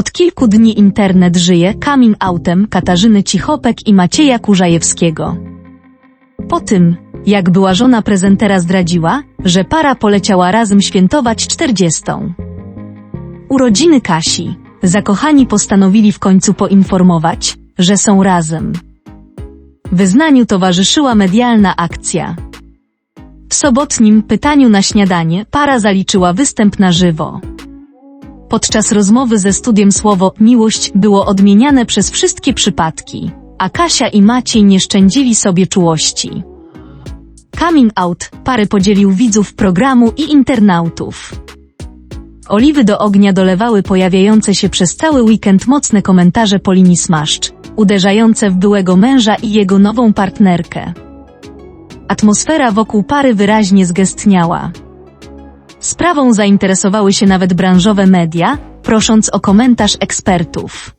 Od kilku dni internet żyje coming outem Katarzyny Cichopek i Macieja Kurzajewskiego. Po tym, jak była żona prezentera zdradziła, że para poleciała razem świętować czterdziestą. Urodziny Kasi. Zakochani postanowili w końcu poinformować, że są razem. Wyznaniu towarzyszyła medialna akcja. W sobotnim pytaniu na śniadanie para zaliczyła występ na żywo. Podczas rozmowy ze studiem słowo miłość było odmieniane przez wszystkie przypadki, a Kasia i Maciej nie szczędzili sobie czułości. Coming out pary podzielił widzów programu i internautów. Oliwy do ognia dolewały pojawiające się przez cały weekend mocne komentarze Polini Smaszcz, uderzające w byłego męża i jego nową partnerkę. Atmosfera wokół pary wyraźnie zgestniała. Sprawą zainteresowały się nawet branżowe media, prosząc o komentarz ekspertów.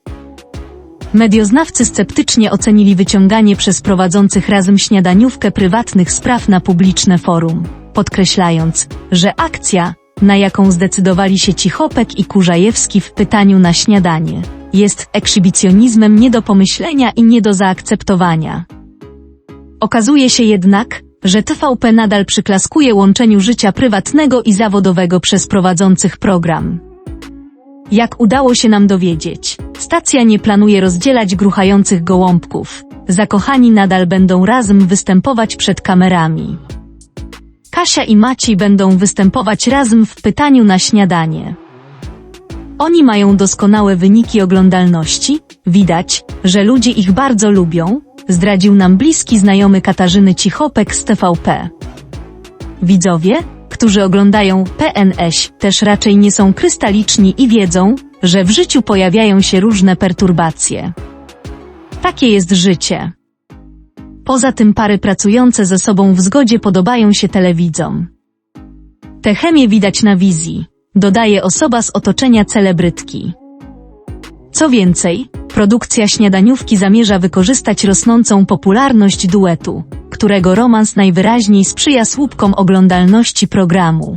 Medioznawcy sceptycznie ocenili wyciąganie przez prowadzących razem śniadaniówkę prywatnych spraw na publiczne forum, podkreślając, że akcja, na jaką zdecydowali się Cichopek i Kurzajewski w pytaniu na śniadanie, jest ekshibicjonizmem nie do pomyślenia i nie do zaakceptowania. Okazuje się jednak, że TVP nadal przyklaskuje łączeniu życia prywatnego i zawodowego przez prowadzących program. Jak udało się nam dowiedzieć, stacja nie planuje rozdzielać gruchających gołąbków. Zakochani nadal będą razem występować przed kamerami. Kasia i Maciej będą występować razem w pytaniu na śniadanie. Oni mają doskonałe wyniki oglądalności, widać, że ludzie ich bardzo lubią, zdradził nam bliski znajomy Katarzyny Cichopek z TVP. Widzowie, którzy oglądają PNS, też raczej nie są krystaliczni i wiedzą, że w życiu pojawiają się różne perturbacje. Takie jest życie. Poza tym pary pracujące ze sobą w zgodzie podobają się telewidzom. Tę chemię widać na wizji, dodaje osoba z otoczenia celebrytki. Co więcej, produkcja śniadaniówki zamierza wykorzystać rosnącą popularność duetu, którego romans najwyraźniej sprzyja słupkom oglądalności programu.